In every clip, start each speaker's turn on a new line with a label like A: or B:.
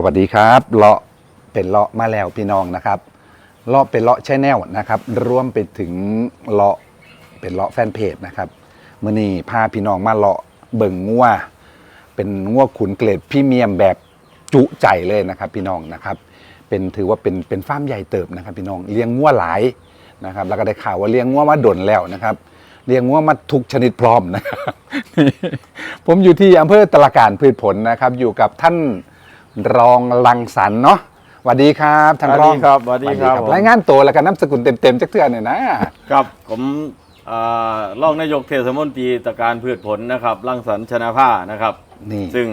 A: สวัสดีครับเลาะเป็นเลาะมาแล้วพี่น้องนะครับเลาะเป็นเลาะแชแนลนะครับรวมไปถึงเลาะเป็นเลาะแฟนเพจนะครับมื่อนี้พาพี่น้องมาเลาะเบิ่งงัวเป็นงัวขุนเกรดพรี่เมียมแบบจุใจเลยนะครับพี่น้องนะครับ เป็นถือว่าเป็นเป็นฟาร์มใหญ่เติบนะครับ พี่น้องเลี้ยงงัวหลายนะครับ แล้วก็ได้ข่าวว่าเลี้ยงงัวมาดนแล้วนะครับเลี้ยงงัวมาทุกชนิดพร้อมนะครับนี่ผมอยู่ที่อำเภอตะลาการพืชผลนะครับ อยู่กับท่าน รองลังสรรค์เนาะสวัสดีครับท่านรอง
B: สวัสดีครับสวัสดีครับผม
A: รายงานตัวแล้วกันน้ำสกุลเต็มๆจักเทื่อเนี่ยนะ
B: ครับผมเอ่อรองนายกเทศมนตรีตะการพืชผลนะครับรังสรรค์ชนะผ้านะครับ
A: นี่
B: ซึ่ง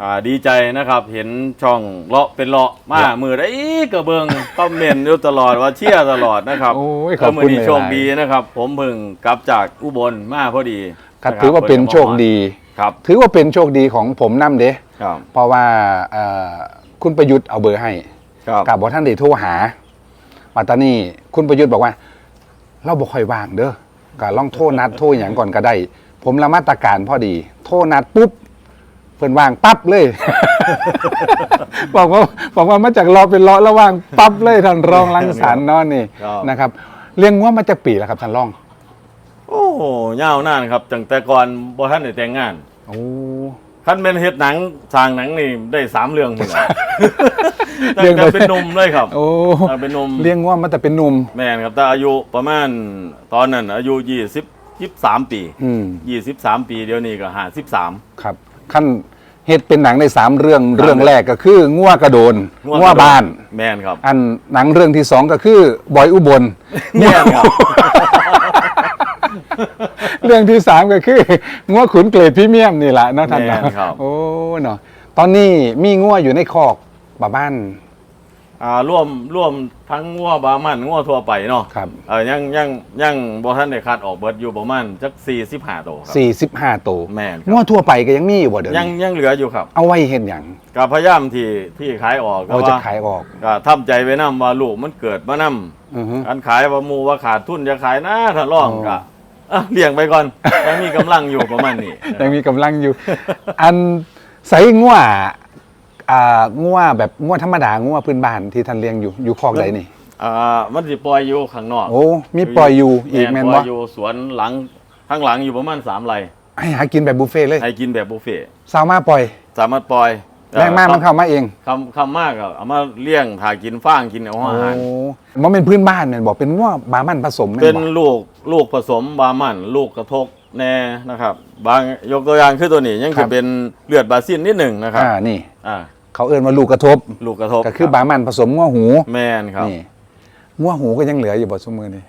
B: อ่าดีใจนะครับ เห็นช่องเลาะเป็นเลาะมา
A: ครับ
B: มือได้กระเบิงคอมเมนต์อยู่ตลอดว่าเชียร์ตลอดนะครับ
A: โอ้ยขอบคุณ
B: แล้วมือนี้
A: หลายๆ
B: โชคดีนะครับ ผมเพิ่งกลับจากอุบลมาพอดี
A: ครับะถือว่าเป็นโชคดี
B: ครับ
A: ถือว่าเป็นโชคดีของผมนํเด้
B: ครับ
A: เพราะว่าเอ่อคุณประยุทธ์เอาเบอร์ให้
B: ครับ
A: กับบอกท่านได้โทรหาปัตตานีคุณประยุทธ์บอกว่า เราบ่ค่อยว่างเด้อก็ลองโทรนัดโทรอย่างก่อนก็ได้ ผมละมาตรการพอดี โทรนัดปุ๊บเพิ่นว่างปั๊บเลย บอกว่าบอกว่ามาจากรอเป็นรอแล้วว่างปั๊บเลยท่านรองรังสรรค์เนอนนี่
B: ครับ
A: นะครับ เลี้ยงว่ามาจากปีแล้วครับท่านรอง
B: โอ้โหยาวนานครับตั้งแต่ก่อนบ่ท่านได้แต่งงาน
A: โอ้
B: ท่านเป็นเฮ็ดหนังสร้างหนังนี่ได้สามเรื่องเหมือนกัน
A: เรื่
B: ตั้
A: อง
B: งแต่เป็นหนุ่มเลยครับ
A: โอ้
B: ตั้งแต่เป็นหนุ่ม
A: เลี้ยงว่ามาแต่เป็นหนุ่ม
B: แม่นครับแต่อายุประมาณตอนนั้น อายุยี่สิบยี่สามปี
A: อืม
B: ยี่สิบสามปีเดี๋ยวนี้ก็ห้าสิบสาม
A: ครับขั้นเฮ็ดเป็นหนังในสามเรื่องเรื่องแรกก็คืองัวกระโดนงัวบ้าน
B: แม่นครับ
A: อันหนังเรื่องที่สองก็คือบอยอุบล
B: แม่นครับ
A: เรื่องที่สามก็คืองัวขุนเกรดพรีเมียมนี่แหละเนาะท่าน
B: แม่
A: เนาะ
B: นครับ
A: โอ้เนาะตอนนี้มีงัวอยู่ในคอกบ้าบ้าน
B: อ่าร่วมร่วมทั้งงัวบามันงัวทั่วไปเนาะ
A: ครับ
B: เออยังยังยังบ่ท่านได้คัดออกเบิดอยู่ประมาณจักสี่สิบห้าตัวครับ
A: 45ตัว
B: แม่นครับ
A: งัวทั่วไปก็ยังมีอยู่บ่เดี๋ยว
B: ยัง
A: นี้
B: ยังเหลืออยู่ครับ
A: เอาไว้เห็นอย่าง
B: ก็พยายามที่ที่ขายออกก็
A: เราจะ
B: ว่า
A: ขายออก
B: ก็ทำใจไว้นํว่าลูกมันเกิดมานํ
A: อือฮึ
B: อันขายว่าหมูว่าขาดทุนจะขายนะถ้าล่อง
A: อ๋อ
B: ก็ อะเลี้ยงไปก่อนยังมีกำลังอยู่ประมาณนี้
A: ยังมีกำลังอยู่ อันใส่งัวอ่างัวแบบงัวธรรมดางัวพื้นบ้านที่ท่านเลี้ยงอยู่อยู่คอกใดนี่
B: อ่ามันสิปล่อยอยู่ข้างนอก
A: โอ้มีปล่อยอยู่อีกแม่น
B: ปล่
A: บ่
B: อยอยู่สวนหลังข้างหลังอยู่ประมาณสามไร่
A: ให้หากินแบบบุฟเฟ่ต์เลย
B: ให้กินแบบบุฟเฟ่ต์
A: สาวมาปล่อย
B: สามารถปล่อย
A: แรงมากมันเข้ามาเอง
B: คำคำมากอะเอามาเลี้ยงถ่ายกินฟางกินเอา
A: โอ้
B: อาหาร
A: มันเป็นพื้นบ้านเนี่ยบอกเป็นงัวบามันผสมแม่
B: เป็น
A: บ่
B: ลูกลูกผสมบามันลูกกระทกแน่นะครับ บางยกตัวอย่างคือตัวนี้ยังจะเป็นเลือดบาซินนิดหนึ่งนะครับ
A: อ่านี่
B: อ่า
A: เขาเอิ้นว่าลูกกระทบ
B: ลูกกระทบ
A: ก็คือบามันผสมงัวหู
B: แมนครับ
A: นี่งัวหูก็ยังเหลืออยู่บ่ซุมือนี่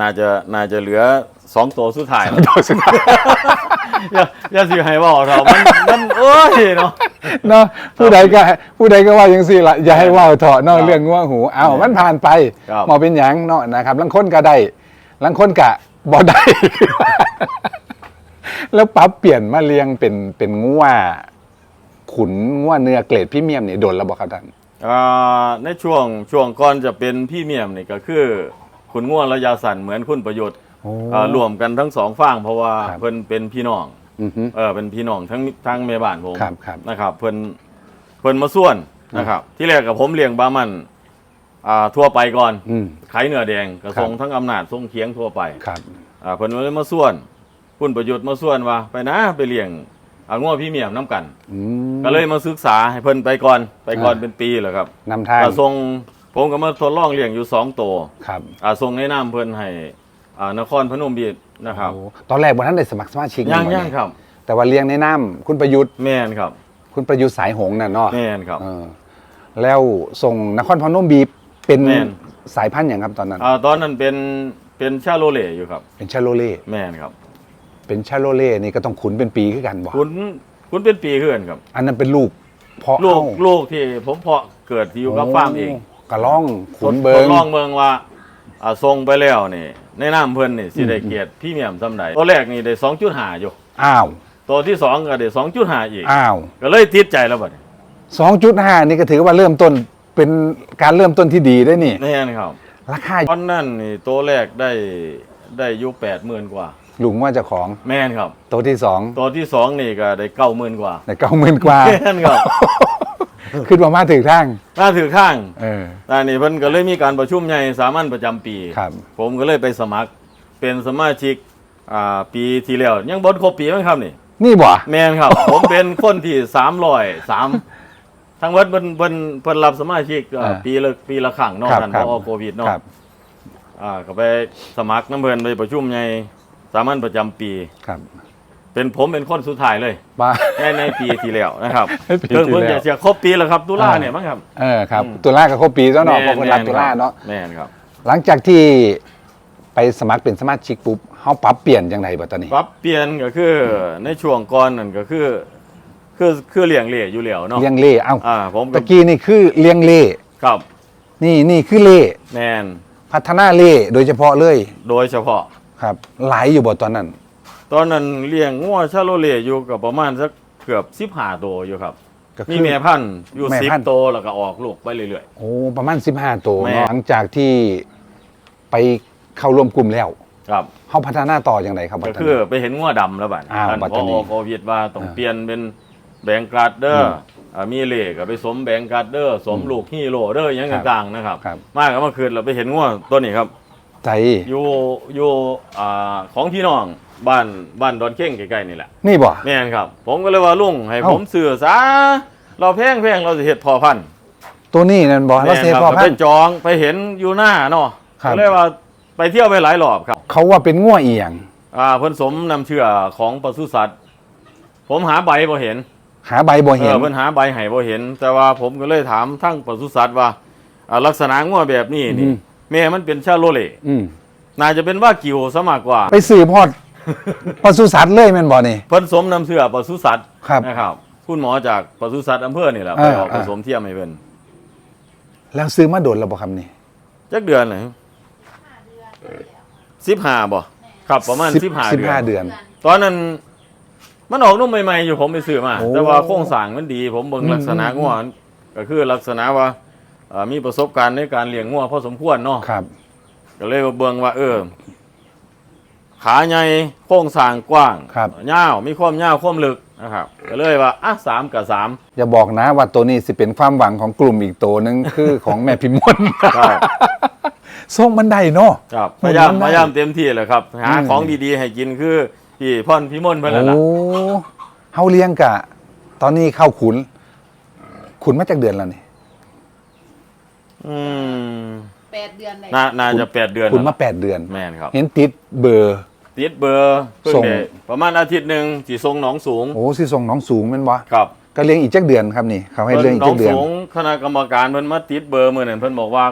B: น่าจะน่าจะเหลือ สองตัวสุดท้ายแล้วอย่าอย่าสิให้บอกเรามันมันโอ้ยเนาะ
A: เนาะผู้ใดก็ผู้ใดก็ว่าจังซี่ล่ะอย่าให้เว้าเถาะเนาะ
B: ครับ
A: เรื่องงัวหูเอ้า
B: แม่น
A: มันผ่านไป
B: ครับ
A: บ่เป็นหยังเนาะนะครับลังคนก็ได้ลังคนก็บ่ได้ แล้วปรับเปลี่ยนมาเลี้ยงเป็นเป็นงัวขุนงัวเนื้อเกรดพรีเมียมนี่โดนแล้วบ่ครับท่าน
B: อ่าในช่วงช่วงก่อนจะเป็นพี่เมียมนี่ก็คือ คุณง่วนระยะสั้นเหมือนคุณประโยชน์
A: โอ้
B: อ่ารวมกันทั้งสองฝั่งเพราะว่า
A: ครับ
B: เพิ่นเป็นพี่น้อง
A: อือฮึ
B: เออเป็นพี่น้องทั้งทั้งเมบ้านผม
A: ครับครับ
B: นะครับ เพิ่นเพิ่นมาส่วนนะครับ ที่แรกกับผมเลี้ยงบามันอ่าทั่วไปก่อน
A: อืม
B: ไข่เนื้อแดงกระทรง
A: ครับ
B: ทั้งอำนาจทรงเคียงทั่วไป
A: ครับ
B: อ่าเพิ่นเลยมาส่วนคุณประโยชน์มาส่วนว่า ไปนะไปเลี้ยงอ่าง้อพี่เมียมน้กัน
A: อืม
B: ก็เลยมาศึกษาให้เพิ่นไปก่อนไปก่อน
A: อ่า
B: เป็นปีแหละครับ
A: นำทาง
B: อ่าทรงผมก็มาทดลองเลี้ยงอยู่สองตัว
A: ครับ
B: อ่าทรงแนะนำเพิ่นให้ อ่านครพนมบีดนะครับ
A: โอ้ตอนแรกบ่ท่านได้สมัครสมาชิก
B: ย่าง
A: บ่
B: ย่าง
A: นี่
B: ครับ
A: แต่ว่าเลี้ยงในน้ำคุณประยุทธ์
B: แม่นครับ
A: คุณประยุทธ์สายหงส์น่ะเนาะ
B: แม่นครับ
A: เออแล้วส่งนครพนมบีบเป็น
B: แม่น
A: สายพันธุ์อย่างครับตอนนั้น
B: อ่าตอนนั้นเป็นเป็นชาโลเล่อยู่ครับ
A: เป็นชาโลเล่
B: แม่นครับ
A: เป็นชาโลเล่นี่ก็ต้องขุนเป็นปีขึ้นกันบ่
B: คุณคุณเป็นปีขึ้นครับ
A: อันนั้นเป็นลูกเพาะ
B: ลูก
A: เอ้า
B: ลูกที่ผมเพาะเกิดที่อยู่กับฟาร์มเอง
A: กระล่องขุน
B: ท
A: เบิ
B: ด
A: ง
B: ลองเมืองว่าอ่าทรงไปแล้วนี่ ในน้ำเพิ่นนี่สิได้เกียรติพี่เมียมสำใดตัวแรกนี่ได้2.5อยู่
A: อ้าว
B: ตัวที่สองก็ได้2.5อีก
A: อ้าว
B: ก็เลยติดใจแล้วบัดนี้
A: สองจุดห้านี่ก็ถือว่าเริ่มต้นเป็นการเริ่มต้นที่ดีได้นี่
B: แน่นครับ
A: ราคา
B: ตอนนั้นนี่ตัวแรกได้ได้อยู่80,000กว่า
A: ลุงว่าเจ้าของ
B: แม่นครับ
A: ตัวที่สอง
B: ตัวที่สองนี่ก็ได้เก้าหมื่นกว่า
A: แต่เก้าหมื่นกว่า
B: แม่นครับ
A: ขึ้นมามาถึงทาง
B: น่าถือข้าง
A: เออ
B: แต่นี่เพิ่นก็เลยมีการประชุมใหญ่สามัญประจำปี
A: ครับ
B: ผมก็เลยไปสมัครเป็นสมาชิกอ่าปีที่แล้วยังบนครบปีมั้งครับนี่
A: นี่บ่
B: แมนครับ ผมเป็นคนที่สามร้อยสามทั้งวัดเพิ่นเพิ่นเพิ่นรับสมาชิกอ่า
A: อ่า
B: ปีละปีละครั้งเนอก
A: ครับ
B: กันเพ
A: ครับ
B: ราะว่าโควิดเนาะ
A: ครับ
B: อ่าก็ไปสมัครน้ำเพิ่นไปประชุมใหญ่สามัญประจำปี
A: ครับ
B: เป็นผมเป็นคนสุดท้ายเลย
A: บ้า
B: ในในปีที่แล้วนะครับ
A: ในปีที่
B: เพิ่งเพิ่ง
A: แล้ว
B: จะจะครบปีแล้วครับตุลา
A: อ่า
B: เนี่ยมั้งครับ
A: เออครับ
B: อืม
A: ตุลากับครบปีแล้วเนาะเพราะคนรักตุลาเนาะ
B: แม่นครับ
A: หลังจากที่ไปสมัครเป็นสมาชิกปุ๊บเฮาปรับเปลี่ยนจังไดบ่ตอนนี้
B: ปรับเปลี่ยนก็คือในช่วงก่อนนั่นก็คือ คือคือเลี้ยงเล่อยู่แล้วเนาะ
A: เลี้ยงเล่เอ้า
B: อ่าผมก็
A: ตะกี้นี่คือเลี้ยงเล่
B: ครับ
A: นี่นี่คือเล่
B: แมน
A: พัฒนาเล่โดยเฉพาะเลย
B: โดยเฉพาะ
A: ครับหลายอยู่บ่ตอนนั้น
B: ตอนนั้นเลี้ยงงัวชาโลเล่อยู่กับประมาณสักเกือบสิบห้าตัวอยู่ครับ
A: ก็
B: มี
A: คือ
B: แม่พันธุ์อยู่
A: แม่
B: สิบ
A: พันธุ์
B: ตัวแล้วก็ออกลูกไปเรื่อย
A: โอ้ประมาณ 15 ตัว
B: แม่
A: เนาะหลังจากที่ไปเข้าร่วมกลุ่มแล้ว
B: ๆ ครับ
A: เฮาพัฒนาต่อจังไดครับบั
B: ก็
A: ดนี้
B: คือไปเห็นงัวดำแล้วบัด
A: อ่า
B: ท่าน
A: บัด
B: พ
A: ตอนนี้
B: อโควิดว่าต้อง
A: อ่า
B: เปลี่ยนเป็นแบงการ์ดเดอ
A: อื
B: ร์
A: ม
B: อ่ามีเล่ก็ไปสมแบงการ์ดเดอร์สมลูกฮีโร่เดอร์อยัง
A: ครับ
B: ต่างๆนะครับ
A: ครับ
B: มากก็เมื่อคืนเราไปเห็นงัวตัวนี้ครับ
A: ใจ
B: อยู่อยู่อ่าของพี่น้อง บ้านบ้านดอนเข่งใกล้ๆนี่แหละ
A: นี่บ่
B: แม่นครับ ผมก็เลยว่าลุงให้
A: เอ้า
B: ผมซื้อซะเราแพงแพงเราจะเห็ดพอพันธุ์
A: ตัวนี้นั่นบ่เรา
B: แม่น
A: เซฟ
B: ครับ
A: พอ
B: ก็
A: พั
B: ไป
A: นธุ์
B: จองไปเห็นอยู่หน้าเนาะ
A: ครับ
B: ก็เลยว่าไปเที่ยวไปหลายรอบครับ
A: เขาว่าเป็นง่วเอียง
B: อ่าเพิ่นสมนำเชื่อของปศุสัตว์ผมหาใบบ่เห็น
A: หาใบบ่
B: เอ
A: เห็น
B: อเพิ่นหาใบให้บ่เห็น แต่ว่าผมก็เลยถามทั้งปศุสัตว์ว่าอ่าลักษณะงัวแบบนี้นี่แม่มันเป็นชาโลเล่
A: อืม
B: น่าจะเป็นว่ากิวซะมากกว่า
A: ไปสืบฮอด ปศุสัตว์เลยแม่นบ่นี่
B: เพิ่นสมนำเชื่อปศุสัตว์
A: ครับ
B: นะครับคุณหมอจากปศุสัตว์อำเภอนี่แหละ
A: อ่า
B: ไปออกผ
A: อ่า
B: สมเทียมให้เพิ่น
A: แล้วซื้อมาโดนแล้วบ่ครับนี่
B: จักเดือนไหนสิบห้าบ่ครับประมาณ
A: สิบ
B: สิบห้า
A: สิบ
B: เดือ
A: ห้าน เดือน
B: ตอนนั้นมันออกนุ่มใหม่ๆอยู่ผมไปซื้อมา
A: โอ้
B: แต่ว่าโครงสร้างมันดี ผมเบิ่ง
A: อืม
B: ลักษณะงัวก็คือลักษณะว่าเอ่อมีประสบการณ์ในการเลี้ยงงัวพอสมควรเนาะ
A: ครับ
B: ก็เลยเบิ่งว่าเออ ขาใหญ่โครงสร้างกว้าง
A: ครับ
B: ยาวมีความยาวความลึกนะครับก็เลยว่าอะสามกับสาม
A: อย่าบอกนะว่าตัวนี้สิเป็นความหวังของกลุ่มอีกตัวหนึง คือของแม่พิมพ์มนต์
B: ครับ
A: ส่งบันไดเนาะ
B: ครับ
A: มั
B: พ
A: น
B: ยายาม
A: มันได้
B: พยายามเต็มที่เลยครับ หา
A: อืม
B: ของดีๆ ให้กินคือพี่พ่อนพี่มนต์เพิ่นนั่น
A: โอ้
B: ล่ะ
A: เฮาเลี้ยงกะ ตอนนี้เข้าขุน ขุนมาจากเดือนแล้วนี่
B: อืม
C: แปดเดือนเลย
B: น่าน่าจะแปดเดือน
A: ขุนมา
B: แล้ว
A: แปดเดือน
B: แม่นครับ
A: เห็นติดเบอร์
B: ติดเบอร์เพิ่ง
A: ส่ง
B: ได้ประมาณอาทิตย์หนึ่งสีทรงหนองสูง
A: โอ้สิส่งน้องสูงแม่นบ่
B: ครับ
A: ก็เลี้ยงอีกจักเดือนครับนี่เขาให้เลี้ยงอี
B: หน
A: ก
B: อ
A: จั
B: ง
A: กเดือน
B: สูงคณะกรรมการเพิ่นมาติดเบอร์มื้อนั้นเพิ่นบอกว่า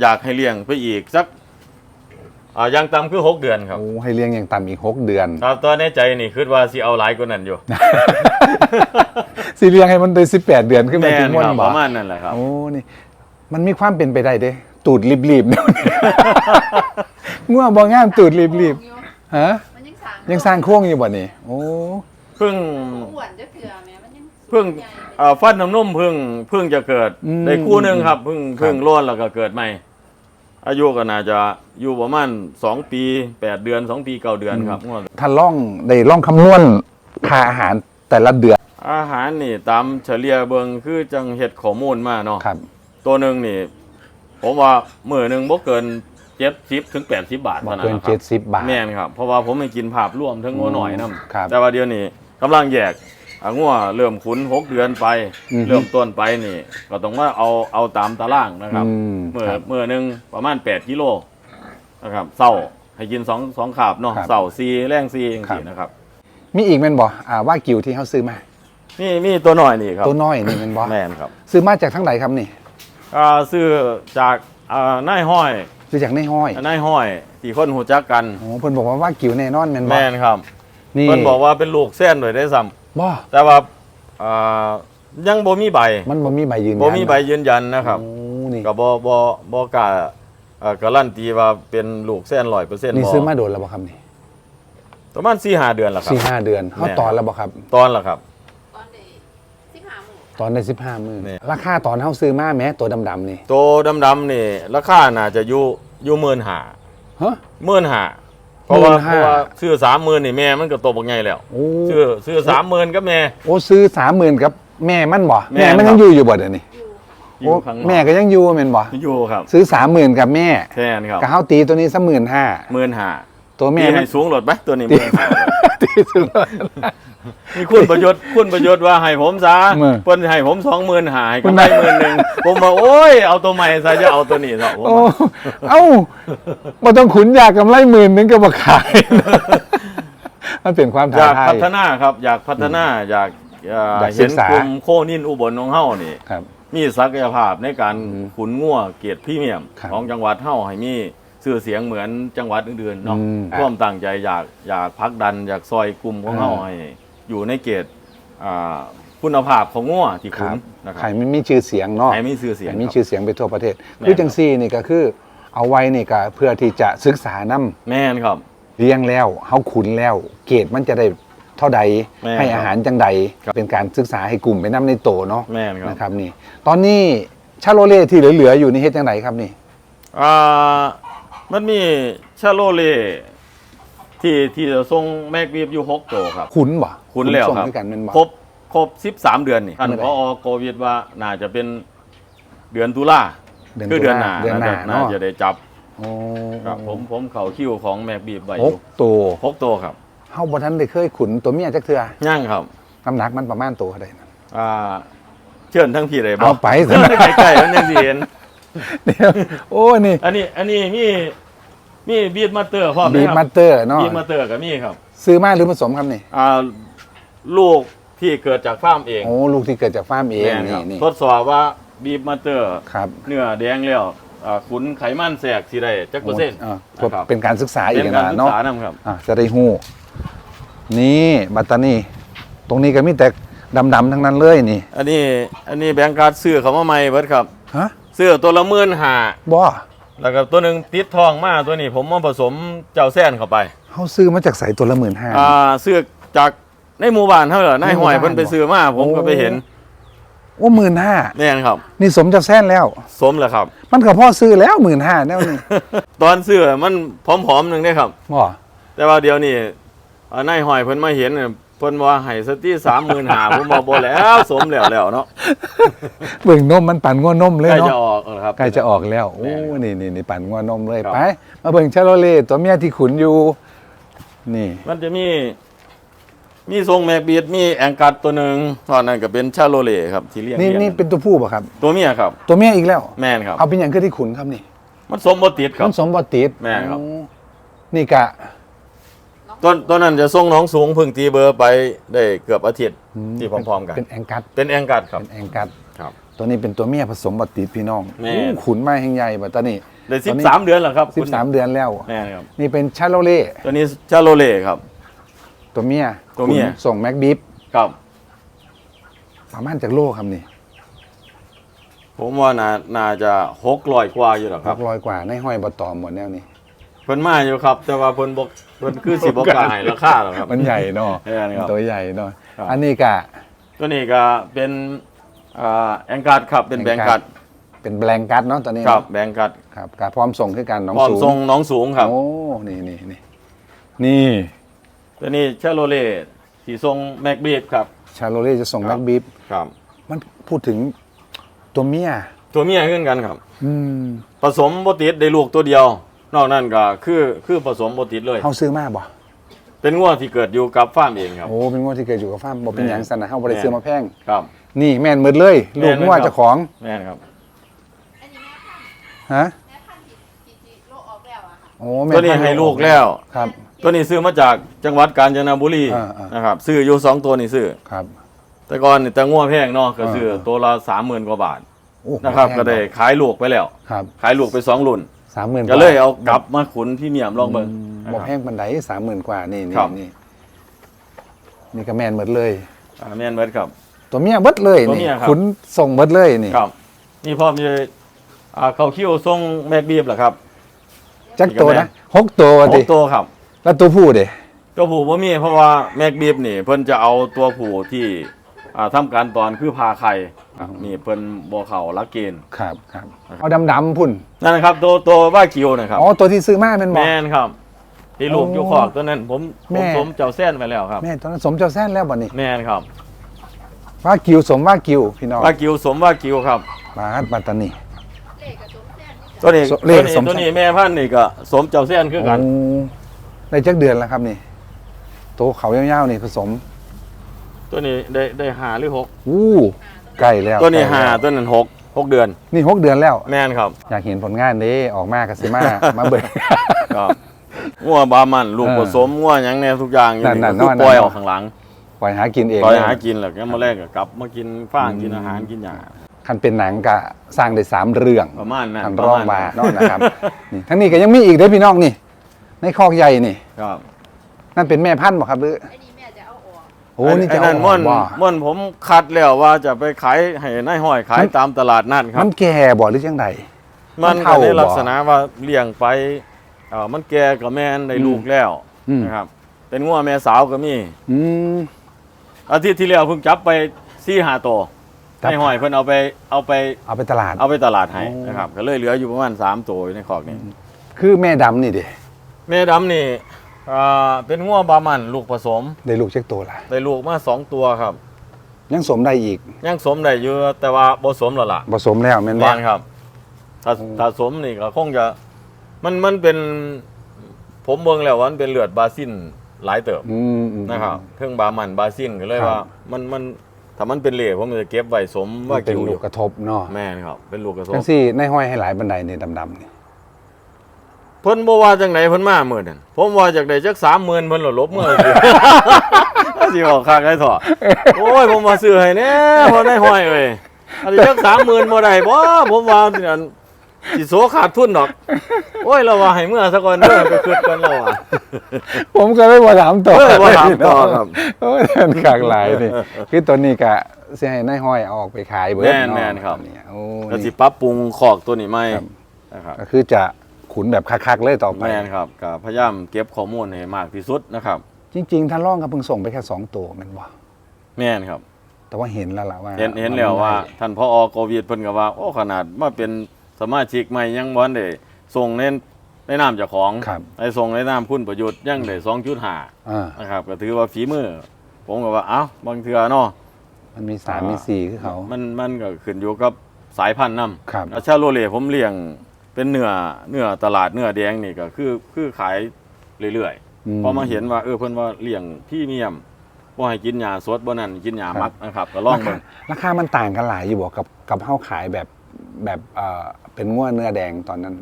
B: อยากให้เลี้ยงไปอีกสักอ่าอยังต่ำคือหกเดือนครับ
A: โอ้ให้เลี้ยงอย่างต่ำอีกหกเดือน
B: ครับตอนในใจนี่คิดว่าสิเอาหลายกว่านั้นอยู่
A: สิเลี้ยงให้มันได้สิบแปดเดือนขึ้นมา
B: แม่
A: ถึ
B: น
A: งม่ว
B: ครั
A: น
B: บ
A: บ่
B: ประมาณนั้นแหละครับ
A: โอ้นี่ มันมีความเป็นไปได้เด้ ตูดรีบๆเนี่ย ง่วงบ่งามตูดรีบๆ ฮะ
C: มันยังสร้าง
A: ยังสร้างโค้งอยู่บ่นี่โอ้
B: เพิ่ง
C: อ้วนจะเถื่อแม่มันยัง
B: เพิ่ง
C: ใหญ่
B: เอ่อฟันน้ำนุ่มเพิ่งเพิ่งจะเกิดได้คู่หนึ่งครับเพิ่งเพิ่งร่วนแล้วก็เกิดใหม่ อายุก็น่าจะอยู่ประมาณสองปีแปดเดือนสองปีเก้าเดือนครับงวด
A: ถ้าล่องได้ล่องคำนวณค่าอาหารแต่ละเดือน
B: อาหารนี่ตามเฉลี่ยเบิงคือจังเห็ดข้อมูลมาเนาะ
A: ครับ
B: ตัวหนึ่งนี่ ผมว่ามื้อหนึ่งบ่เกิน เจ็ดสิบถึงแปดสิบบาท
A: บ่
B: เท่านั้น
A: เกิน
B: นะค
A: เจ็
B: รั
A: ด
B: บ
A: สิบบาท
B: แม่นครับเพราะว่าผมไม่กินภาพร่วมทั้งงัวหน่อยนํ
A: ครับ
B: แต่ว่าเดี๋ยวนี้กำลังแยกอะงัวเริ่มขุนหกเดือนไป
A: อือฮึ
B: เริ่มต้นไปนี่ ก็ต้องว่าเอาเอาตามตารางนะครับ
A: อืม
B: เมื่อ
A: ครับ
B: เมื่อหนึ่งประมาณ8กิโลนะครับเศร้าให้กินสองสองขาบเนาะ
A: ครับ
B: เศร้าซีแรงซีอย่าง
A: ครับ
B: นี้นะครับ
A: มีอีกแม่นบ่อ่าว่ากิวที่เขาซื้อมา
B: นี่มีตัวหน่อยนี่ครับ
A: ตัวน้อยนี่แม่นบ่
B: แม่นครับ
A: ซื้อมาจากทั้งไหนครับนี่
B: อ่าซื้อจากอ่านายห้อย
A: ซื้อจากในห้อย
B: นายห้อยที่คนหูจักกัน
A: โอ้เพิ่นบอกว่าว่ากิวแน่นอนแม่นบ่
B: แม่นครับ
A: นี่
B: เพิ่นบอกว่าเป็นลูกเส้นเลยได้ซ้
A: บ่ำ
B: แต่ว่าอ่ายังบ่มีใบ
A: มันบ่มีใบยืนยัน
B: บ่มีใบยืนยันนะครับ
A: โอ้นี่
B: ก็บ่บ่บ่กล้าเอ่อการันตีว่าเป็นลูกเส้นร้อยเปอร์เซ็นต์
A: นี่
B: บ่
A: ซื้อมาโดนแล้วบ่ครับนี่
B: ประมาณ4 5เดือนแล้วครับ
A: สี่ห้าเดือนเขา
B: แม่น
A: ตอนแล้วบ่ครับ
B: ตอนละครับ
C: ตอนเด็กสิบห้าหมู่
A: ตอนได้สิบห้ามือ
B: นี่
A: ราคาตอนเขาซื้อมาแม้ตัวดำๆนี่
B: ตัวดำๆนี่ราคาน่าจะอยู่อยู่หมื่นหา
A: ฮะ
B: หมื่นหาเพราะว่า
A: 15,000
B: เพราะว่าซื้อสามหมื่นนี่แม่มันก็โตบักใหญ่แล้ว
A: โอ้
B: ซื้อซื้อสามหมื่นก็แม่
A: โอ้ซื้อสามหมื่นกับแม่มันบ่
B: แม่
A: แม่มัน
B: ครั
A: ยั
B: บ
A: งอยู่อยู่บ่เดี๋ยวนี้
C: อยู่ค่ะ
B: อยู่
A: โอ้
B: ข้างนอก
A: แม่ก็ยังอยู่แม่นบ่
B: อยู่ครับ
A: ซื้อสามหมื่นกับแม่
B: แค่นครับ
A: ก็เฮาตีตัวนี้สักหมื่นห้า
B: หมื่นห้า
A: ตัว
B: แม่
A: แม่มั
B: ให้
A: น
B: สูงหลดไหมตัวนี้ห
A: ตี
B: มื่นห้า
A: ตีสุดเลย
B: มีคุณประโยชน์คุณประโยชน์ว่าให้ผมซะ
A: เมื่อ
B: เพิ่นให้ผมสองหมื่นหาย
A: คุ
B: ก็
A: ณ
B: ได้
A: นาย
B: หมื่นหนึ่งผมบอกโอ้ยเอาตัวใหม่ซะจะเอาตัวนี้ซะผม
A: โอ้
B: ว่า
A: เอ้าบ่ต้องขุนอยากกำไรหมื่นนึงก็บ่ขาย มันเป็นความ
B: อ
A: ท้ายา
B: ก
A: ทา
B: พั
A: ย
B: ฒนาครับ อยากพัฒนาอยากเอ่อ
A: อยากศึ
B: เห็น
A: กษา ก
B: ลุ่มโคนินอุบลของเฮานี่
A: ครับ
B: มีศักยภาพในการ
A: อืม
B: ขุนงัวเกียรติพรี่เมียม
A: ครับ
B: ของจังหวัดเฮาให้มีชื่อเสียงเหมือนจังหวัดอื่นๆเนาะ
A: อืม
B: ร่วมตั้งใจอยากอยากพักดันอยากซอยกลุ่มของเฮา
A: อ่า
B: ให้ อยู่ในเกณฑ์อ่าคุณภาพของงัวที่
A: ค
B: ขุ
A: รั
B: น
A: บ
B: นะครั
A: ใคร
B: บ
A: ไม่มีชื่อเสียงเนาะ
B: ให้มีชื่อเสียง
A: ให้มี
B: ครับ
A: ชื่อเสียงไปทั่วประเทศ
B: แม่น
A: คือจังซี่นี่ก็คือเอาไว้นี่ก็เพื่อที่จะศึกษานำ
B: แม่นครับ
A: เลี้ยงแล้วเฮาขุนแล้ว เกรดมันจะได้เท่าใด
B: แม่น
A: ให้อาหารจังใด
B: ครับ
A: เป็นการศึกษาให้กลุ่มไปนํในโตเนาะ
B: แม่นครับ
A: นะครับนี่ ตอนนี้ชาโลเล่ที่เหลือๆอยู่นี่เฮ็ดจังไดครับนี่
B: อ่ามันมีชาโลเล่ที่ที่จะส่งแมกวีบอยู่หกตัวครับ
A: ขุนบ่
B: ขุนแล้ว
A: ส่ง
B: ครับ
A: ให้กันแม่นบ่
B: ครบครบสิบสามเดือนนี่ท่าน
A: เมื่อไห
B: พ
A: ร่
B: อโควิดว่าน่าจะเป็นเดือนตุลา
A: เดือน
B: คือ
A: ตุ
B: เดือน
A: ลา
B: หน้า
A: เดือนหน้า
B: น่า
A: เนาะ
B: จะได้จับ
A: โอ้
B: ครับผมผมเข่าคิวของแมกบีบไว้อ
A: ห
B: ยู่
A: กตัว
B: หกตัวครับ
A: เฮาบ่ทันได้เคยขุนตัวเมียจักเทื่อ
B: ย่างครับ
A: น้ำหนักมันประมาณตัวเท่าใดนะ
B: อ่าเชิญทั้งพี่เลยบอ
A: เอา
B: ก
A: ไป
B: เชิญใกล้ๆมันยังสิเห็น
A: เดี๋ยวโอ้นี่
B: อันนี้อันนี้มีมีบีดมาเตอร์พร้อม
A: บี
B: นะ
A: บ
B: ค
A: มา
B: รับ
A: สเตอร์เนาะ
B: บีดมาเตอร์กับมีครับ
A: ซื้อมาหรือผสมครับนี่
B: อ่า ลูกที่เกิดจากฟาร์มเอง
A: โอ้ลูกที่เกิดจากฟาร์มเอง
B: แม่นค
A: นี่
B: รับ
A: นี่
B: ทดสอบว่าบีบมาเตอร์
A: ครับ
B: เนื้อแดงแล้วอ่าขุนไขมันแทรกสิได้จักเปอร์เซ็นต์
A: อ่า
B: นะครับ
A: เป็นการศึกษาอี
B: เป็
A: ก
B: นการ
A: นะ
B: ศึก
A: เนาะ
B: ษานำครับ
A: อะจะได้หู้นี่บัตตานี่ตรงนี้ก็มีแต่ดำๆทั้งนั้นเลยนี่
B: อันนี้อันนี้แบงก์การ์ดซื้อเขามาใหม่เบิดครับ
A: ฮะ
B: ซื้อตัวละหมื่นหา
A: บ่
B: แล้วก็ตัวหนึ่งติดทองมาตัวนี้ผมมาผสมเจ้าแซนเข้าไป
A: เขาซื้อมาจากใสตัวละหมื่นห้า
B: อ่าซื้อจาก ในหมู่บ้านเท่าเหรอนายห้อย
A: ในหมู่บ้าน
B: เพิ่นไปซื้อมาผมก็ไปเห็น
A: โอ้หมื่นห้า
B: แน่นครับ
A: นี่สมจะแซนแล้ว
B: สมแล้วครับ
A: มันกับพ่อซื้อแล้วหมื่นห้าแน่นี่
B: ตอนซื้อมันผอมๆหนึ่งได้ครับ
A: บ่
B: แต่ว่าเดี๋ยวนี้อ่านายห้อยเพิ่นมาเห็นเนี่ยเพิ่นว่าให้สติสามหมื่นหาผมบอกบ่แล้วสมแล้วแล้วเนาะ
A: เบิ่งนมมันปั่นงัวนมเลย
B: ใกล้จะ
A: เนาะ
B: ออกแล้วครับ
A: ใกล้จะออกแล้วโอ้
B: แม่
A: นี่นี่นี่ปั่นงัวนมเลย
B: ครับ
A: ไป มาเบิ่งชาโลเล่ตัวเมียที่ขุนอยู่ นี่
B: มันจะมี มีทรงแมกบีดมีแองกัดตัวหนึ่งตอนนั้นก็เป็นชาโลเล่ครับที่เรียก
A: นี่
B: เรีย
A: นี่เป็นตัวผู้ป่ะครับ
B: ตัวเมียครับ
A: ตัวเมียอีกแล้ว
B: แม่นครับ
A: เอาเป็นอย่างคือที่ขุนครับนี่
B: มันสมบ่ติดครับ
A: มันสมบติด
B: แม่ครับ
A: โอ้นี่กะ
B: ต้นต้นนั้นจะส่งน้องสูงเพึ่งตีเบอร์ไปได้เกือบอาทิตย์ที่พร้อมๆกัน
A: เป็นแองกัด
B: เป็นแองกัดครับ
A: เป็นแองกัด
B: ครับ
A: ตัวนี้เป็นตัวเมียผสมบติดพี่น้อง
B: แม่
A: โอ้ขุนมาแห่งใหญ่บัดตอนนี้
B: ได้
A: ต
B: สิ
A: อน
B: บ
A: นี้
B: สามเดือนแล้วครับ
A: สิบสามเดือนแล้ว
B: แม่ครับ
A: นี่เป็นชาโลเล่
B: ตัวนี้ชาโลเล่ครับ
A: ตัวเมีย
B: ตัวเมีย
A: ขุนส่งแม็กบิฟ
B: ครับ
A: ประมาณจากโลครับนี่
B: ผมว่าน่าน่าจะหกร้อยกว่าอยู่หรอก
A: ห
B: ครับ
A: กร้อยกว่าในห้อยบตอมหมดแนวนี้
B: เพิ่นมาอยู่ครับ แต่ว่าเพิ่นบอกเพิ่นคือสิบ่กล้าให้ราคาหรอกครับ
A: มันใหญ่เนาะ
B: ใช่ครับ
A: ตัวใหญ่เนาะ
B: ครับ
A: อันนี้กะ
B: ตัวนี้ก็เป็นอ่าแองกัดครับเป็นแบงกัด
A: เป็นแบงกัดเนาะตอนนี้
B: ครับแบงกัด
A: ครับกะพร้อมส่งคือกันน้อง
B: พร้อม
A: สูง
B: ทรงน้องสูงครับ
A: โอ้นี่นี่นี่นี่
B: ตัวนี้ชาโลเล่ที่ทรงแม็กบีบครับ
A: ชาโลเล่จะส่ง
B: ครั
A: แม็
B: บ
A: กบิฟ
B: ครับ
A: มันพูดถึงตัวเมีย
B: ตัวเมียขึ้นกันครับ
A: อืม
B: ผสมบ่ติดได้ลูกตัวเดียว นอกนั้นก็คือคือผสมบ่ติดเลย
A: เฮาซื้อมาบ่
B: เป็นงัวที่เกิดอยู่กับฟาร์มเองครับ
A: โอ้เป็นงวดที่เกิดอยู่กับฟาร์มบ่เป็นหยังสันนะเฮาบ่ได้
B: แม่น
A: ซื้อมาแพง
B: ครับ
A: นี่แม่นหมดเลย
B: แม่
A: ลูก
B: น
A: งวด
B: ครับ
A: เจ้าของ
B: แม่นครับ
C: อันนี้แม่พันธุ์
A: ฮะ
C: แม่พันธุ์ที่ที่ที่โลกออกแล้วอะค่ะ
A: โอ้แม่
B: ตัวนี้ให้ลูกแล้ว
A: ครับ
B: ตัวนี้ซื้อมาจากจังหวัดกาญจนบุรี
A: อ่าอ่าน
B: นะครับซื้ออยู่สองตัวนี่ซื้อ
A: ครับ
B: แต่ก่อนนี่แต่งัวแพงเนาะก็ซื้อ
A: อ่า
B: ตัวละ30,000กว่าบาท
A: โอ้
B: นะครับ
A: แพง
B: ก็ได้ขายลูกไปแล้ว
A: ครับ
B: ขายลูกไปสองรุ่น
A: 30,000
B: ก็เลยเอากลับมาขุนพี่เมียมลองเบิ่ง
A: บ่
B: นะ
A: แพ
B: ครับ
A: งปานใด30,000กว่านี่
B: ครั
A: นี่
B: บ
A: นี่นี่ก็แม่นหมดเลย
B: อ่าแม่นเบิดครับ
A: ตัวเมียเบิดเลย
B: ตัว
A: นี่
B: เมียครับ
A: ขุนส่งเบิดเลยนี่
B: ครับนี่พ่อมีอ่าเขาคิ้วทรงแม็กบีบเหรอครับ
A: จักตัวนะหกตัว
B: ห
A: ดิ
B: กตัวครับ
A: แล้วตัวผู้เด้
B: ตัวผู้บ่มีเพราะว่าแม็กบีบนี่ เพิ่นจะเอาตัวผู้ที่อ่าทำการตอนคือพาไข่อะนี่เพิ่นบ่เข้าหลักเกณฑ์
A: ครับครับเอาดำๆพุ่น
B: นั่นนะครับ ตัวตัวว่าคิวนะครับ
A: อ๋อตัวที่ซื้อมาเป็นบ่
B: แม่นครับ ที่ลูกอยู่คอกตัวนั้นผมผ
A: แม่
B: มสมเจ้าแซนไปแล้วครับ
A: แม่ตอนนั้นสมเจ้าแซนแล้วบ่นี่
B: แม่นครับ
A: ว่ากิวสมว่ากิวพี่น้อง
B: ว่ากิวสมว่ากิวครับ
A: บาดปัตตานี
C: เลขกับสมแซนนี่
B: ตัวนี้
A: ส
B: ตัว
A: เลข
B: นี้
A: สม
B: ตัวนี้แม่พันธุ์นี่ก็สมเจ้าแซนคือกัน
A: โอ้ ได้จักเดือนแล้วครับนี่โตเขายาวๆนี่ผสม
B: ตัวนี้ได้ได้หาหรือหก
A: อู้ใกล้แล้ว
B: ตัวนี้
A: ใกล้
B: หา
A: แล้ว
B: ตัวนั้นหกหกเดือน
A: นี่หกเดือนแล้ว
B: แม่นครับ
A: อยากเห็นผลงานเด้ออกมากสิมา มาเบิก
B: ครับงัวบามันลูก
A: เออ
B: ผสมงัวหยังแน่ทุกอย่างอยู่
A: นั่นๆ
B: ก็คือ
A: นั่นๆ
B: ปล่อยออกข้างหลัง
A: ปล่อยหากินเอง
B: ปล่อย
A: เลย
B: หากินแล้วก็มาแรกก็กลับมากินฟางกินอาหารกินหยา
A: คันเป็นหนังกะสร้างได้สามเรื่อง
B: ประมาณนั้น
A: คัน
B: ป
A: ร้
B: ระ
A: อง
B: มาณ
A: มา
B: นั้น
A: เนาะนะครับนี่ทั้งนี้ก็ยังมีอีกเด้อพี่น้องนี่ ในคอกใหญ่นี่
B: ครับ
A: นั่นเป็นแม่พันธุ์บ่ครับหรือ
C: ไอ้นี่แม่จะเอาออก
A: โอ้นี่จะ
B: ไนั่น
A: เอา
B: ม่อน
A: บ่
B: ม่อนผมคัดแล้วว่าจะไปขายให้นายห้อยขาย
A: มัน
B: ตามตลาดนั่นครั
A: มั
B: บ
A: นแก่บ่หรือจังได
B: มัน
A: มัน
B: ก็
A: เท่า
B: ในลัก
A: บ่
B: ษณะว่าเลี้ยงไปเอ่อมันแก่กับแม่นได้
A: อืม
B: ลูกแล้ว
A: อืม
B: นะครับ เป็นงัวแม่สาวก็มี
A: อืม
B: อาทิตย์ที่แล้วเพิ่งจับไปซี่หาตัว
A: จับ
B: นายห้อยเพิ่นเอาไปเอาไป
A: เอาไปตลาด
B: เอาไปตลาดให้
A: โอ้
B: นะครับ ก็เลยเหลืออยู่ประมาณสามตัวอยู่ในคอกนี้
A: คือแม่ดำนี่เด้
B: แม่ดำนี่อ่าเป็นงัวบามันลูกผสม
A: ได้ลูกเช็คตัวละ
B: ได้ลูกมาสองตัวครับ
A: ยังสมได้อีก
B: ยังสมได้อยู่แต่ว่าบ่สมแล้วล่ะ
A: ผสมแล้วแม่นบ่
B: แม่นครับถ้า
A: อืม
B: ถ้าสมนี่ก็คงจะ มันมันเป็น ผมเบิ่งแล้วว่ามันเป็นเลือดบาซินหลายเติบ
A: อืมอืม
B: นะครับเครื่องบามันบาซินก็เลย
A: ครับ
B: ว่า มันมันถ้ามันเป็นเหล่ผมจะเก็บไว้สม
A: ว่า
B: ว่า
A: เป็น
B: กิวอ
A: ลู
B: ยู่
A: กกระทบเนาะ
B: แม่นครับ เป็นลูกกระส
A: จั
B: บ
A: งซี่ในห้อยให้หลายบันไดนี่ดำๆนี่
B: เพิ่นบ่ว่าจังไหนเพิ่นมามื้อนั้นผมว่าจากได้จัก30,000เพิ่นหลดลบมื้อสิ สิบอกคักได้เถอะโอ้ยผมมาซื้อให้แน่พอได้ห้อยเอ้ยอันนี้จัก30,000บ่ได้บ่ผมว่าสิอันสิโสขาดทุนดอก โอ้ยเราว่าให้เมื่อซะก่อนเด้อไปคิดก่อนเราอะ
A: ผมก็ไม่บ่ถามต่อ
B: เออบ่ถามต่อครับ
A: โอ้ยเป็นขากหลายนี่คือตัวนี้ก็สิให้นายห้อยเอาออกไปขายเบิด
B: แม่น
A: เนาะ
B: แม่นครับ
A: เนี่ยโอ้
B: ก็สิ
A: นี่
B: ปรับปรุงคอกตัวนี้ใหม่
A: ครับ
B: นะครับ
A: ก็คือจะ ขุนแบบคักๆเลยต่อไป
B: แม่นครับก็พยายามเก็บข้อมูลให้มากที่สุดนะครับ
A: จริงๆท่านร่องก็เพิ่งส่งไปแค่สองตัวแมันบ่
B: แม่นครับ
A: แต่ว่าเห็นแล้วล่ะว่า
B: เห็นเห็นแล้วว่า ท่านพอโควิดเพิ่นก็ว่า โอ้ขนาดมาเป็นสมาชิกใหม่ยังบ่ทันได้ส่งในในนามเจ้าของ
A: ครับ
B: ได้ส่งในนามคุณประยุทธ์ยังได้2.5
A: อ่า
B: นะครับก็ถือว่าฝีมือ ผมก็ว่าเอ้าบางเทื่อเนาะ
A: มันมีสามมีสี่คือเขา
B: มันมันก็ขึ้นอยู่กับสายพันธุ์นํ
A: ครับ
B: อาชาโรเล่ผมเลี้ยง เป็นเนื้อเนื้อตลาดเนื้อแดงนี่ก็คือคือขายเรื่อยๆพอมาเห็นว่าเออเพิ่นว่าเลี้ยงพรี่เมียมบ่ให้กินหญ้าสดบ่นั่นกินหญ้ามักนะครับ ก็ลอง
A: รา
B: เบิ่
A: คางราคามันต่างกันหลายอยู่บ่กับกับเฮาขายแบบแบบเอ่อเป็นง้วเนื้อแดงตอนนั้น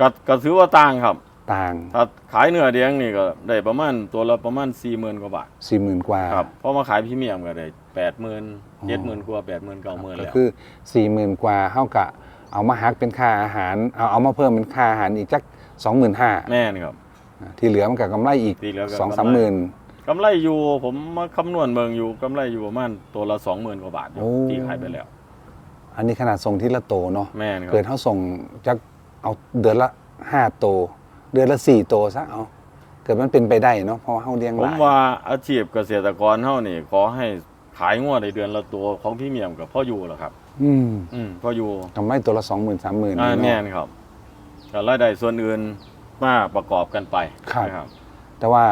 B: ก็ก็ถือว่าต่างครับ
A: ต่าง
B: ถ้าขายเนื้อแดงนี่ก็ได้ประมาณตัวละประมาณ40,000กว่าบาท
A: สี่หมื่นกว่า
B: ครับพอมาขายพรี่เมียมก็ได้80,000 70,000กว่า80,000 90,000
A: ก็
B: แล้ว
A: คือสี่หมื่นกว่าเฮากะ เอามาหักเป็นค่าอาหารเอาเอามาเพิ่มเป็นค่าอาหารอีกจักสองหมื่นห้า
B: แม่นครับ
A: ที่เหลือมันกับกำไรอีก
B: ที่เหลือก็
A: สอง
B: กำไร
A: สามหมื่น
B: กำไรอยู่ผมมาคำนวณเบิ่งอยู่กำไรอยู่ประมาณตัวละ20,000กว่าบาทอยู่
A: โอ้
B: ที่ขายไปแล้ว
A: อันนี้ขนาดส่งที่ละโตเนาะ
B: แม่นครั
A: เกิด
B: บ
A: เขาส่งจักเอาเดือนละห้าโต เดือนละสี่โตซะเอาเกิดมันเป็นไปได้เนาะเพราะว่าเฮาเลี้ยงห
B: ผม
A: ลาย
B: ว่าอาชีพเกษตรกรเฮานี่ขอให้ขายงวดในเดือนละตัวของพรี่เมียมกับพ่ออยู่แหละครับ
A: อืม
B: อืมพ่ออยู่
A: กำไรตัวละสองหมื่นสามหมื่น
B: อ่าแม่นครับก็รายได้ส่วนอื่นมาประกอบกันไป
A: ครับ
B: นะครับ
A: แต่ว่า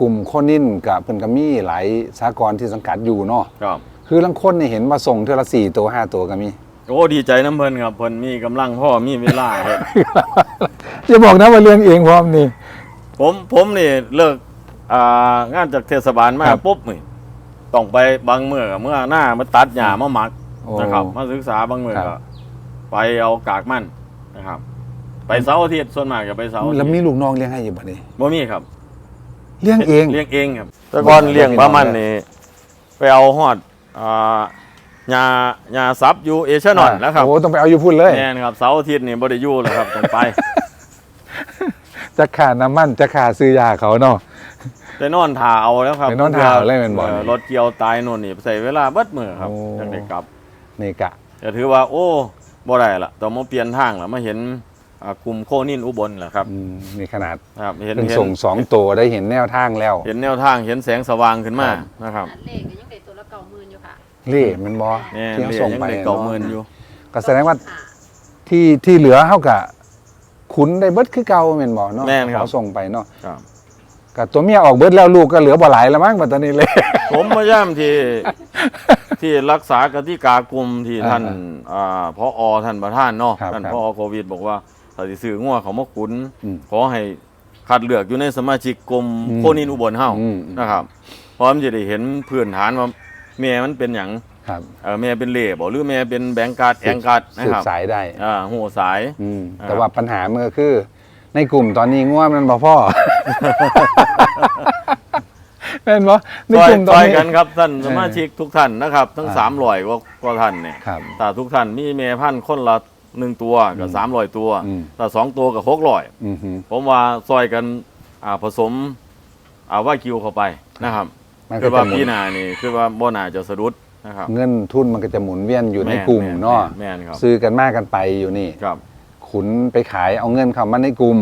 A: กลุ่มโคนินกับเพิ่นก็มีหลายสากลที่สังกัดอยู่เนาะ
B: ครับ
A: คือลังคนนี่เห็นว่าส่งเท่าละสี่ตัวห้าตัวก็มี
B: โอ้ดีใจน้ำเพิ่นครับเพิ่นมีกำลังพ่อมีเวลาเฮ็ด
A: อย่าบอกนะว่าเรื่องเองพร้อมนี่
B: ผมผมนี่เลิกอ่างานจากเทศบาลมา
A: ครับ
B: ปุ๊บนี่ต้องไปบางเมื่อกับเมื่อหน้ามาตัดหญ้ามาหมัก
A: โอ้
B: นะครับ มาศึกษาบางเมื่อ
A: ครั
B: ก็
A: บ
B: ไปเอากากมันนะครับ ไปเสาร์อาทิตย์ส่วนมากจะไปเสาร์อาทิ
A: แล้ว
B: ต
A: มี
B: ย์
A: ลูกน้องเลี้ยงให้อยู่บ่นี่
B: บ่มีครับ
A: เลี้ยงเอง
B: เลี้ยงเองครับแต่ก่อนเลี้ยงปลามันนี่ไปเอาฮอดอ่าหญ้าหญ้าซับอยู่เอเชียนอนแล้วครับ
A: โอ้ต้องไปเอาอยู่พุ่นเลย
B: แน่นครับเสาร์อาทิตย์นี่บ่ได้อยู่แล้วครับต้องไป
A: จะขาน้ำมันจะขาซื้อยาเขาเนาะ
B: ไปนอนท่าเอาแล้วครับ
A: ไปนอนท่าเอาเลยแม่นบ่
B: ออรถเกี่ยวตายโน่นนี่ใส่เวลาเบิดมื้อครับ
A: โอ้
B: จังได้กลับ
A: นี่กะ
B: ก็ถือว่า โอ้บ่ได้ละต้องมาเปลี่ยนทางแล้วมาเห็นอ่ากลุ่มโคนินอุบลแหละครับ
A: อืมนี่ขนาด
B: ครับ เห็น
A: เพิ่ง
B: เห็น
A: ส่งสองตัวได้เห็นแนวทางแล้ว
B: เห็นแนวทางเห็นแสงสว่างขึ้นมา
A: ครับ
B: นะครับ
C: เลขก็ยังได้ตัวละเก่าหมื่นอยู่ค่ะ
A: เล่มันบอ
B: นี่
A: ที่เขา
B: เรีย
A: ส่ง
B: ยัง
A: ไป
B: ได้เก่าหมื่นอยู่
A: ก็แสดงว่า
C: ค่ะ
A: ที่ที่เหลือเท่ากับขุนได้เบิดคือเก่าแม่นบ่เนาะ
B: แม่นครับ
A: เขาส่งไปเนาะ
B: ครับ
A: ก็ตัวเมียออกเบิดแล้วลูกก็เหลือบ่หลายแล้วมั้งบัดตอนนี้เลย
B: ผมพยายามที่ ที่รักษากติกากลุ่มที่ท่าน
A: อ่า
B: อ่าพออท่านประธานเนาะ
A: ครับ
B: ท่าน
A: ครับ
B: พอโควิด บอกว่าถ้าสิซื้องัวเขามาขุน
A: อืม
B: ขอให้คัดเลือกอยู่ในสมาชิกกลุ่ม
A: อืม
B: โคนินอุบลเฮา
A: อืม
B: นะครับพร้อมจะได้เห็นพื้นฐานว่าแม่มันเป็นหยัง
A: ครับ
B: เออแม่เป็นเล่บ่หรือแม่เป็นแบงการ์ดแองการ์ดนะ
A: สื
B: ค
A: บ
B: รับ
A: สายได้
B: อ่าหัวสาย
A: อืม
B: อ่า
A: แต่ว่าปัญหาเมื่อคือ ในกลุ่มตอนนี้ง่วมันบ่พ่อ แม่นบ่ใน
B: ซอย
A: กลุ่มต
B: ซ
A: อน
B: อย
A: นี้
B: กันครับท่านสมาชิกทุกท่านนะครับ ทั้ง
A: อ่า
B: สามร้อยกว่าก็ท่านเนี่ย
A: ครับ
B: แต่ทุกท่านมีแม่พันธุ์คนละหนึ่งตัวกับสามร้อยตัว
A: อืม
B: แต่สองตัวกับหกร้อย
A: อือฮึ
B: ผมว่าซอยกันอ่าผสมอ่าว่าคิวเข้าไปนะครับ
A: มัน
B: คื
A: ก็
B: อว่า
A: จะหมุ
B: พี่
A: น
B: นานี่คือว่าบ่น่าจะสะดุดนะครับ
A: เงินทุนมันก็จะหมุนเวียนอยู่ใน
B: แม่
A: กลุ่ม
B: แเนาะแม่นครับ
A: ซื้อกันมากกันไปอยู่นี่
B: ครับ
A: ขุนไปขายเอาเงินเข้ามาในกลุ่ม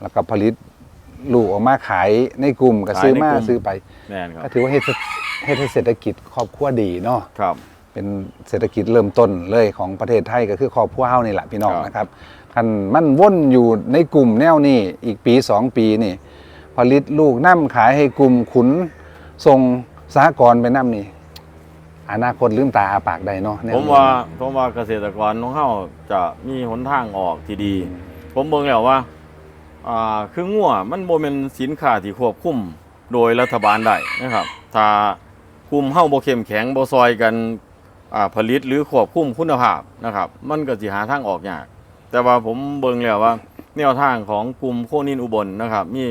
A: แล้วก็ผลิต ลูกออกมาขายในกลุ่มก็ซื้อมาซื้อไป
B: แม่นครั
A: ก็
B: บ
A: ถือว่าเฮ็ดเฮ็ดให้เศรษฐกิจครอบครัวดีเนาะ
B: ครับ
A: เป็นเศรษฐกิจเริ่มต้นเลยของประเทศไทยก็คือครอบครัวเฮานี่แหละพี่น้อง
B: ครับ
A: นะครับคันมันว่นอยู่ในกลุ่มแนวนี้อีกปีสองปีนี่ ผลิตลูกน้ำขายให้กลุ่มขุนส่งสหกรณ์ไปน้ำนี่อนาคตลืมตาอาปากได้เนาะแน
B: ผม
A: นี้
B: ว่าผมว่าเกษตรกรของเฮาจะมีหนทางออกที่ดี ผมเบิ่งแล้วว่า อ่าคืองัวมันบ่แม่นสินค้าที่ควบคุมโดยรัฐบาลได้นะครับถ้ากลุ่มเฮาบ่เข้มแข็งบ่ซอยกันอ่าผลิตหรือควบคุมคุณภาพนะครับ มันก็สิหาทางออกยากแต่ว่าผมเบิ่งแล้วว่า แนวทางของกลุ่มโคนินอุบลนะครับ มี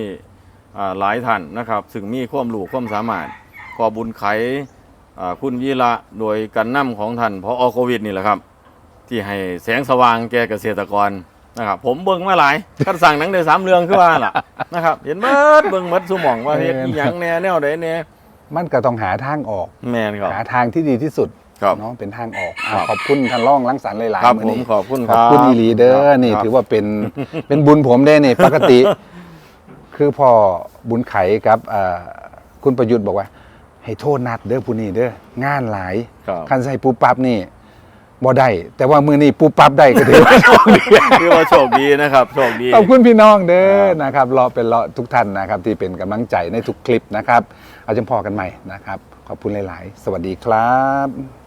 B: อ่าหลายท่านนะครับซึ่งมีความรู้ความสามารถขอบุญไขอ่าคุณวีระโดยการนำของท่านพอโควิดนี่แหละครับ ที่ให้แสงสว่างแก่เกษตรกร นะครับผมเบิ่งมาหลายคันสั่งหนังได้สามเรื่องคือว่าล่ะนะครับเห็นเบิดเบิ่งเบิดสุหมองว่าเฮ็ดอีหยังแหน่แนวใดแหน่
A: มันก็ต้องหาทางออก
B: แม่นครับ
A: หาทางที่ดีที่สุด
B: ครับ
A: เนาะเป็นทางออก
B: ครับ
A: ขอบคุณท่านร่องลังสรรค์หลาย
B: ครับ
A: ๆมื้อ
B: ผม
A: นี้
B: ขอบคุณ
A: ข
B: ค
A: อบ
B: รับ
A: คุณอีหลีเด้อนี่
B: ครับ
A: ถือว่าเป็นเป็นบุญผมได้นี่ปกติ คือพอบุญไขกับเอ่อคุณประยุทธ์บอกว่า ให้โทษนัดเด้อผู้นี้เด้องานหลาย
B: ครับ
A: คันใส่ปูปั๊บนี่ บ่ได้ แต่ว่ามือนี้ปูปั๊บได้ก็ถือว่าโชคดี
B: คือว่าโชคดีนะครับโชคดี
A: ขอบคุณพี่น้องเด้อ
B: ครับ
A: นะครับรอเป็นรอทุกท่านนะครับ ที่เป็นกำลังใจในทุกคลิปนะครับ เอาจำพอกันใหม่นะครับ ขอบคุณหลาย ๆ สวัสดีครับ